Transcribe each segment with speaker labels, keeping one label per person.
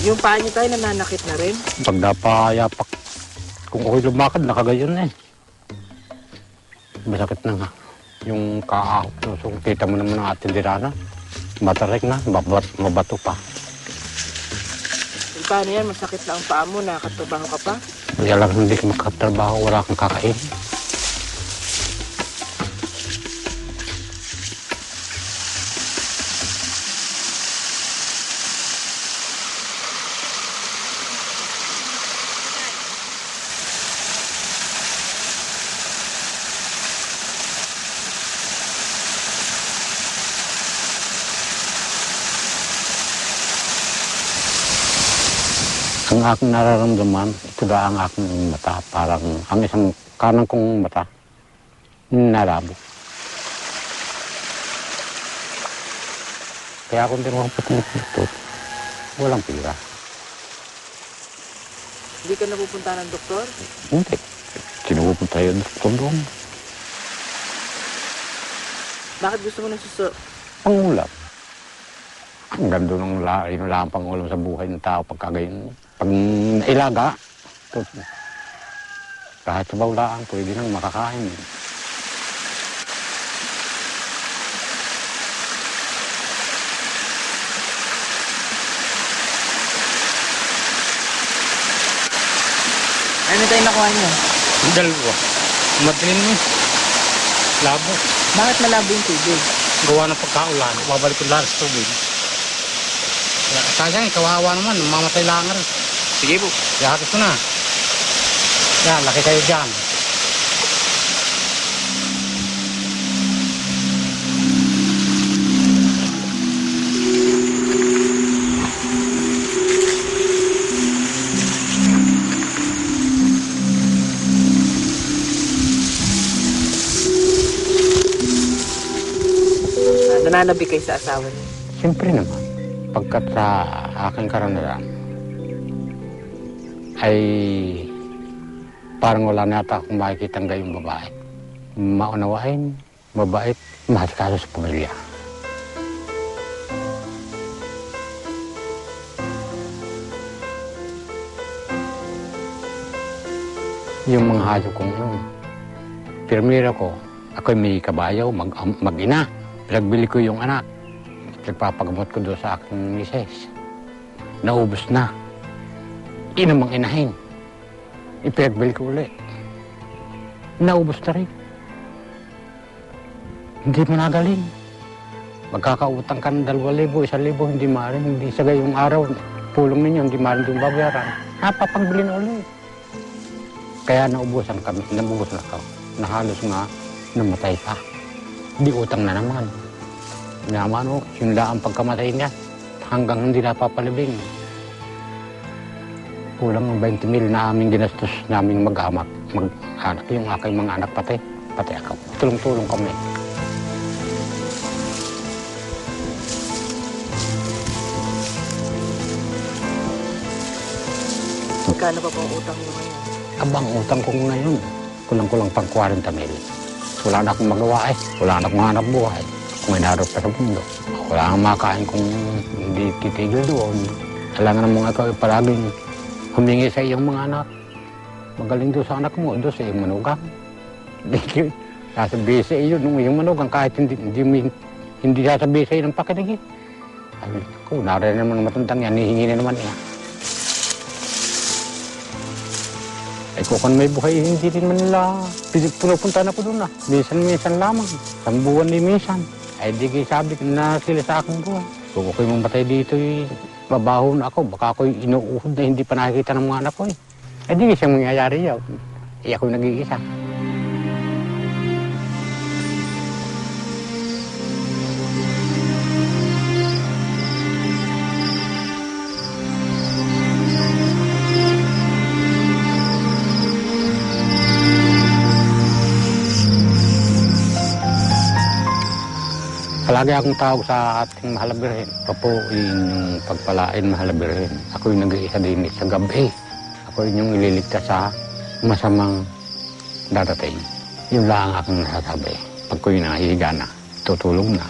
Speaker 1: Yung paa niyo tayo nananakit na rin.
Speaker 2: Pag napayapak, kung ako'y lumakad, nakagayon na eh. Masakit na nga. Yung kaahok to, so kita mo naman ang ating dirana. Matarek na, mabat, mabato pa.
Speaker 1: Yung paano yan, masakit na ang paa mo, nakakatrabaho ka pa.
Speaker 2: Kaya lang hindi ka makatrabaho, wala kang kakain. Ang aking nararamdaman, ito na ang aking mata. Parang ang isang kanang kong mata, nalabo. Kaya kung di mo ito, walang pira.
Speaker 1: Hindi ka napupunta ng doktor.
Speaker 2: Hindi. Sinupunta yun sa doon.
Speaker 1: Bakit gusto mo nang suso?
Speaker 2: Pangulam. Ang ganda ng la, yung lang pangulam sa buhay ng tao pagka gayon. Pag nailaga, ito, kahit sa bawlaan, pwede nang makakain.
Speaker 1: Ano tayo nakuha niyo?
Speaker 2: Dalawa. Madilim mo. Labo.
Speaker 1: Bakit malabo yung tubig?
Speaker 2: Gawa ng pagkaulan. Babalik ko lahat sa tubig. Sayang, kawawa naman. Mamatay lang rin.
Speaker 3: Sige po.
Speaker 2: Yakas ko na. Yan, laki kayo dyan.
Speaker 1: Ah, nananabik kayo sa asawa niyo.
Speaker 2: Siyempre naman. Pagkat sa aking karanasan, ay parang wala na yata akong makikita gayong babae. Maunawain, mabait, mahasikaso sa pamilya. Yung mga hayop kong yun. Pirmira ko, ako'y may kabayaw, mag, mag-ina. Pinagbili ko yung anak. Nagpapagamot ko doon sa aking misis. Naubos na. Inamang inahin. Ipinagbili ko ulit. Naubos na rin. Hindi mo nagaling. Magkakautang ka ng dalawa libo, isang libo, hindi maaaring, hindi sa gayong araw, pulong ninyo, hindi maaaring din babayaran. Napapangbili na ulit. Kaya naubusan kami, nabubusan ako. Na halos nga, namatay pa. Di utang na naman. Naman o, yun lang ang pagkamatay niya. Hanggang hindi napapalibing. Kulang ng 20 mil na aming ginastos naming mag-amak. Mag-anak, yung aking mga anak pati. Pati ako. Tulong-tulong kami.
Speaker 1: Magkano pa po ang utang niyo ngayon?
Speaker 2: Abang utang ko ngayon. Kulang-kulang pang 40 mil. Wala na akong magawa eh. Wala na akong hanap buhay. Pa sa mundo. Wala akong makain kung hindi titigil doon. Alangan ng mga ikaw palaging humingi sa iyong mga anak. Magaling doon sa anak mo, doon sa iyong manugang. Sasabihin sa iyo nung iyong manugang kahit hindi, hindi, hindi, sasabihin sa iyo ng pakinig eh. Ay, ko, nariyan naman ng matandang yan, hihingi na naman niya. Ay kung kan may buhay, hindi din man nila pin- pinupunta na ko doon ah. Minsan-minsan lamang. Isang buwan ni minsan. Ay di sabi na sila sa aking buhay. Kung ako'y mamatay dito, eh, mabaho na ako. Baka ako'y inuuhod na hindi pa nakikita ng mga anak ko eh. Ay di siyang mangyayari yaw. Eh ako'y nag-iisa. Palagi akong tawag sa ating mahal birhen. Papo yung pagpalain mahal birhen. Ako yung nag-iisa din sa gabi. Ako yung ililigtas sa masamang darating. Yun lang ang aking nasasabi. Pag ko yung nahihiga na, tutulong na.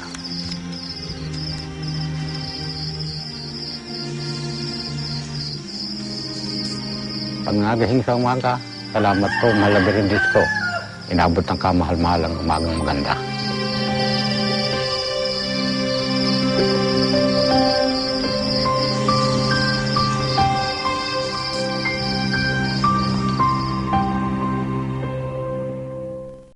Speaker 2: Pag nagising sa umaga, salamat po, mahalaga rin Diyos ko. Inabot ng kamahal-mahal ang umagang maganda.